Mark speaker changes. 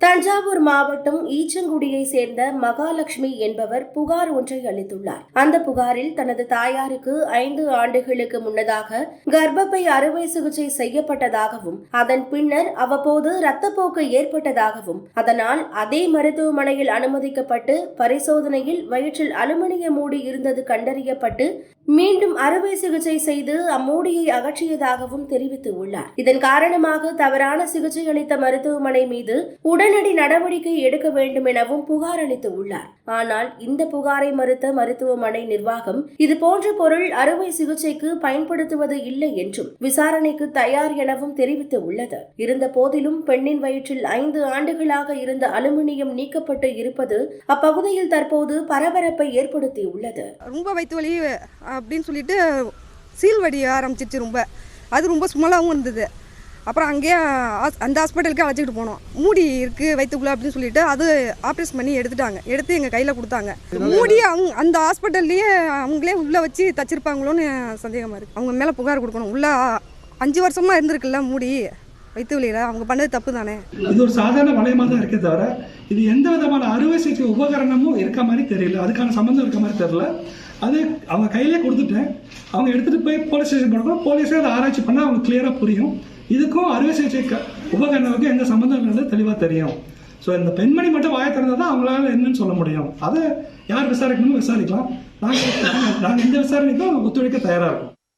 Speaker 1: தஞ்சாவூர் மாவட்டம் ஈச்சங்குடியை சேர்ந்த மகாலட்சுமி என்பவர் புகார் ஒன்றை அளித்துள்ளார். அந்த புகாரில் தனது தாயாருக்கு ஐந்து ஆண்டுகளுக்கு முன்னதாக கர்ப்பப்பை அறுவை சிகிச்சை செய்யப்பட்டதாகவும் அதன் பின்னர் அவ்வப்போது இரத்தப்போக்கு ஏற்பட்டதாகவும் அதனால் அதே மருத்துவமனையில் அனுமதிக்கப்பட்டு பரிசோதனையில் வயிற்றில் அலுமினிய மூடி இருந்தது கண்டறியப்பட்டு மீண்டும் அறுவை சிகிச்சை செய்து அம்மூடியை அகற்றியதாகவும் தெரிவித்து உள்ளார். இதன் காரணமாக தவறான சிகிச்சை அளித்த மருத்துவமனை மீது உடனடி நடவடிக்கை எடுக்க வேண்டும் எனவும் புகார் அளித்து உள்ளார். ஆனால் இந்த புகாரை மறுத்த மருத்துவமனை நிர்வாகம் இதுபோன்ற பொருள் அறுவை சிகிச்சைக்கு பயன்படுத்துவது இல்லை என்றும் விசாரணைக்கு தயார் எனவும் தெரிவித்து உள்ளது. இருந்த போதிலும் பெண்ணின் வயிற்றில் ஐந்து ஆண்டுகளாக இருந்த அலுமினியம் நீக்கப்பட்டு இருப்பது அப்பகுதியில் தற்போது பரபரப்பை ஏற்படுத்தியுள்ளது.
Speaker 2: ரொம்ப வயிற்று வலி அப்படின்னு சொல்லிட்டு சீல் வடி ஆரம்பிச்சிருச்சு ரொம்ப. அது ரொம்ப சுமலாகவும் இருந்தது. அப்புறம் அங்கேயே அந்த ஹாஸ்பிட்டலுக்கே அழைச்சிக்கிட்டு போனோம். மூடி இருக்குது வைத்துக்குள்ள அப்படின்னு சொல்லிட்டு அது ஆப்ரேஷன் பண்ணி எடுத்துட்டாங்க. எடுத்து எங்கள் கையில் கொடுத்தாங்க. மூடி அவங்க அந்த ஹாஸ்பிட்டல்லையே அவங்களே உள்ளே வச்சு தச்சிருப்பாங்களோன்னு சந்தேகமாக இருக்குது அவங்க மேலே புகார் கொடுக்கணும். உள்ள அஞ்சு வருஷமாக இருந்திருக்குல்ல மூடி. வைத்து வலியில் அவங்க பண்ணது தப்பு தானே?
Speaker 3: இது ஒரு சாதாரண வளையமாக தான் இருக்கே தவிர இது எந்த விதமான அறுவை சிகிச்சை உபகரணமும் இருக்க மாதிரி தெரியல. அதுக்கான சம்மந்தம் இருக்க மாதிரி தெரியல. அது அவங்க கையிலே கொடுத்துட்டேன். அவங்க எடுத்துகிட்டு போய் போலீஸ் ஸ்டேஷன் போனப்போ போலீஸே அதை ஆராய்ச்சி பண்ணால் அவங்க கிளியராக புரியும். இதுக்கும் அறுவை சிகிச்சை உபகரணத்துக்கும் எந்த சம்மந்தம் இல்லைன்னு தெளிவாக தெரியும். ஸோ இந்த பெண்மணி மட்டும் வாய திறந்தால் தான் அவங்களால என்னன்னு சொல்ல முடியும். அதை யார் விசாரிக்கணுமோ விசாரிக்கலாம். நாங்கள் நாங்கள் எந்த விசாரணைக்கும் ஒத்துழைக்க தயாராக இருக்கோம்.